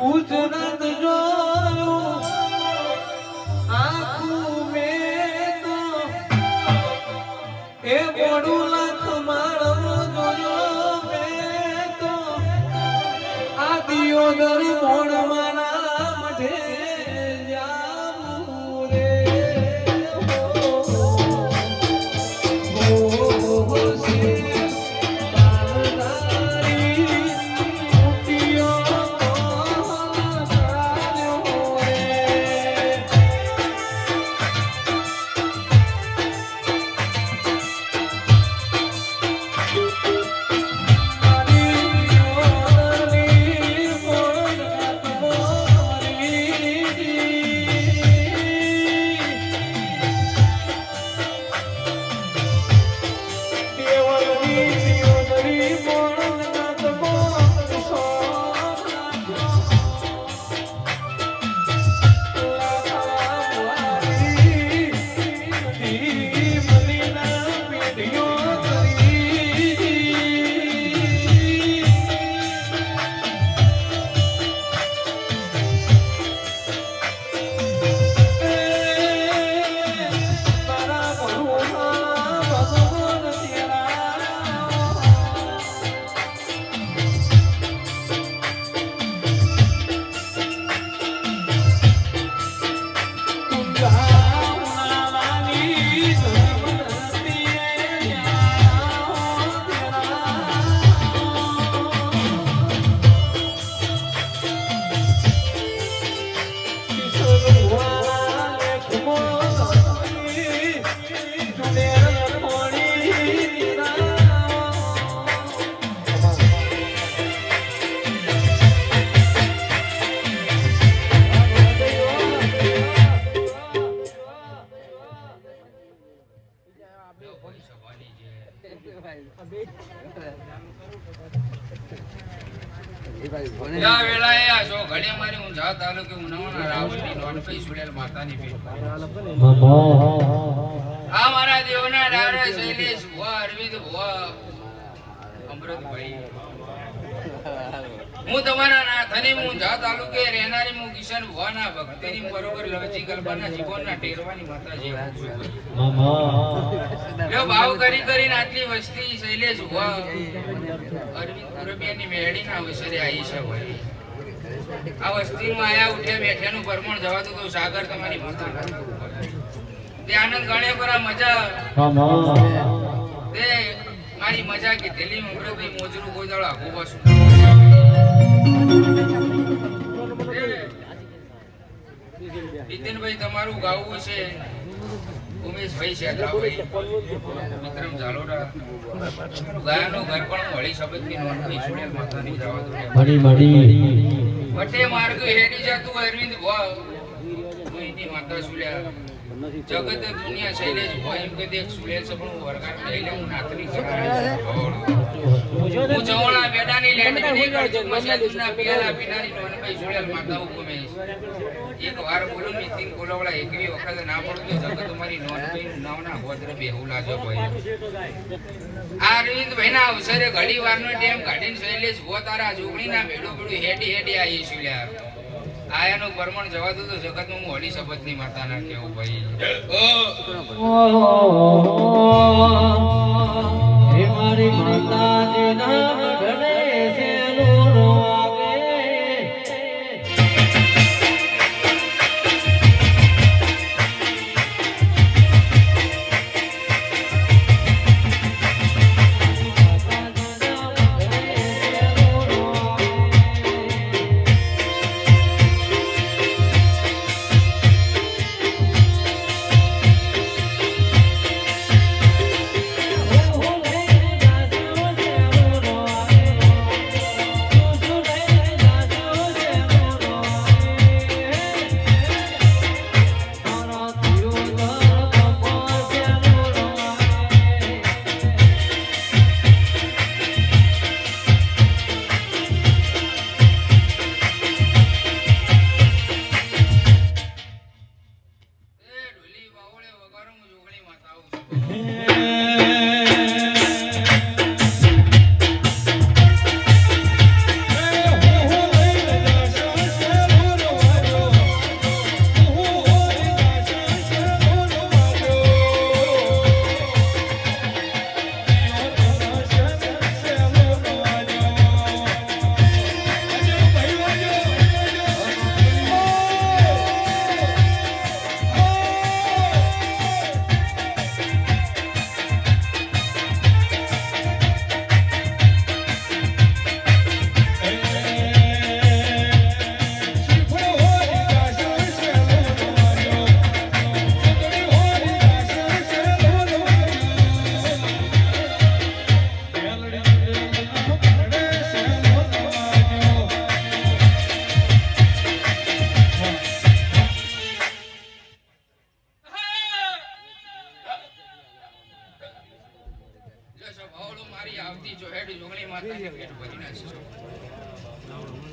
ગુજરાત જોયું. આખું મેં તો એ મોડું લખ માળો જોયો મેં દિયો ગરી મોડમાં Allah મારા દેવના ભુવા અમૃતભાઈ. હું તમારા નાથની હું જા તાલુકે ભાવ કરી કરીને આટલી વસ્તી શૈલેષ ભાઈ. આ વસ્તીમાં આયા ઉઠ્યા બેઠ્યાનું પરમણ જવાતું તો સાગર તમારી માતા તે આનંદ ગણે પર આ મજા તે મારી મજા કે મમરાભાઈ મોજરું કોઈ દાડો પાછું. નીતિનભાઈ તમારું ગાવું છે. ઉમેશભાઈ છે વિક્રમ ઝાલોડા ગાયનો ઘર પણ વળી શબ્દની નોંધણી સુડેલ માતાની જવા દો. વટે માર્ગ હેડી જતું અરવિંદ મોહિની માતા સુલ્યા. જગત દુનિયા શૈલેષ ભાઈ એમ કે દેખ સુલેલ સપનું વરગાર લઈ લે હું નાતની કરાવી હું જવણા બેડાની લેંડની કરજો મસાદુના પિયાલા પીનારી નોનભાઈ સુલેલ માતા હુકમે એક વાર બોલું કોલવડા એકવી વખત ના પડું તો જગત મારી નોનભાઈ નાવના બેહુ લાજો ભાઈ. આ અરવિંદભાઈ ના અવસરે ઘડી વારનો ટેમ કાઢીને શૈલેષ ભો તારા જોગણીના ભેડું ભેડું હેડી હેડી આવી છું લ્યા આયાનું પરમણ જવા દો તો જગતમાં હું હળી શપથની માતાના કેવું ભાઈ. આવતી જોગણી માતાની પેટ ભરી નાખશે